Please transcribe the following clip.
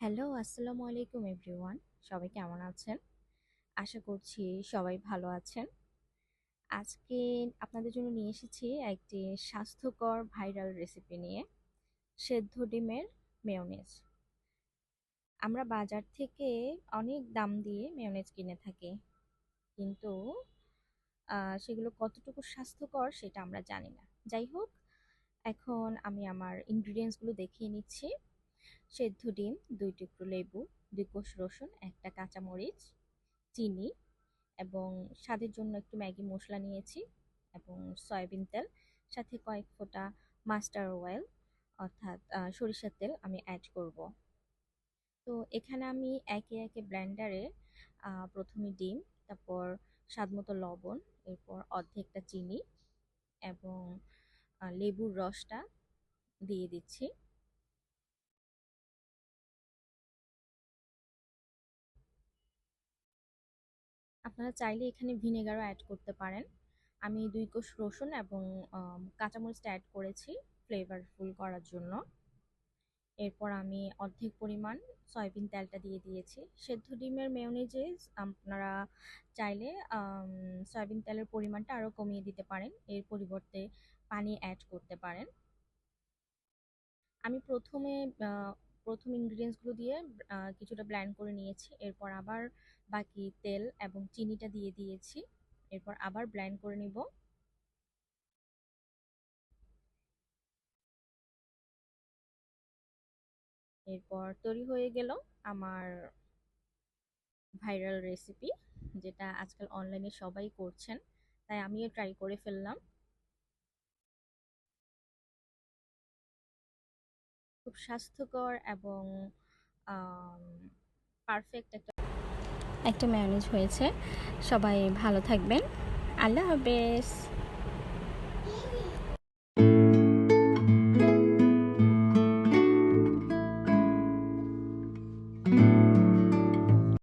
Hello, আসসালামু আলাইকুম everyone. সবাই কেমন আছেন? আশা করছি সবাই ভালো আছেন। আজকে আপনাদের জন্য নিয়ে এসেছি একটি স্বাস্থ্যকর ভাইরাল রেসিপি নিয়ে। সেদ্ধ ডিমের মেয়নেজ আমরা বাজার থেকে অনেক দাম দিয়ে মেয়নেজ কিনে থাকি। কিন্তু সেগুলো কতটুকু স্বাস্থ্যকর সেটা আমরা জানি না। যাই হোক, এখন আমি আমার ইনগ্রিডিয়েন্টসগুলো দেখিয়ে নিচ্ছি। সেদ্ধ ডিম, ২ টুকরো লেবু, ২ কোষ রসুন, ১ টা কাঁচামরিচ, চিনি এবং স্বাদের জন্য একটু ম্যাগি মশলা নিয়েছি এবং সয়াবিন তেল, সাথে কয়েক ফোঁটা মাস্টার অয়েল অর্থাৎ সরিষার তেল আমি অ্যাড করব। তো এখানে আমি একে, একে ব্লেন্ডারে প্রথমে ডিম, তারপর স্বাদমতো লবণ, এরপর অর্ধেকটা চিনি এবং লেবুর রসটা দিয়ে দিচ্ছি। আপনারা চাইলে এখানে ভিনেগারও অ্যাড করতে পারেন। আমি দুই কোষ রসুন এবং কাঁচামরিচটা অ্যাড করেছি ফ্লেভারফুল করার জন্য। এরপর আমি অর্ধেক পরিমাণ সয়াবিন তেলটা দিয়ে দিয়েছি। সেদ্ধ ডিমের মেয়োনেজে আপনারা চাইলে সয়াবিন তেলের পরিমাণটা আরও কমিয়ে দিতে পারেন। এর পরিবর্তে পানি অ্যাড করতে পারেন। আমি ১ম এ আ ১ম ইনগ্রিডিয়েন্টসগুলো দিয়ে কিছুটা ব্ল্যান্ড করে নিয়েছি। এরপর আবার বাকি তেল এবং চিনিটা দিয়ে দিয়েছি। এরপর আবার ব্ল্যান্ড করে নিব। এরপর তৈরি হয়ে গেল আমার ভাইরাল রেসিপি যেটা আজকাল অনলাইনে সবাই করছেন। তাই আমিও ট্রাই করে ফেললাম। খুব স্বাস্থ্যকর এবং পারফেক্ট একটা একটা ম্যানেজ হয়েছে। সবাই ভালো থাকবেন। আল্লাহ হাফেজ।